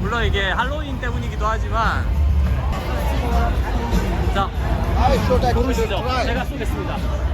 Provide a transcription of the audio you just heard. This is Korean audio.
물론 이게 할로윈 때문이기도 하지만 자 고르시죠. 제가 쏘겠습니다.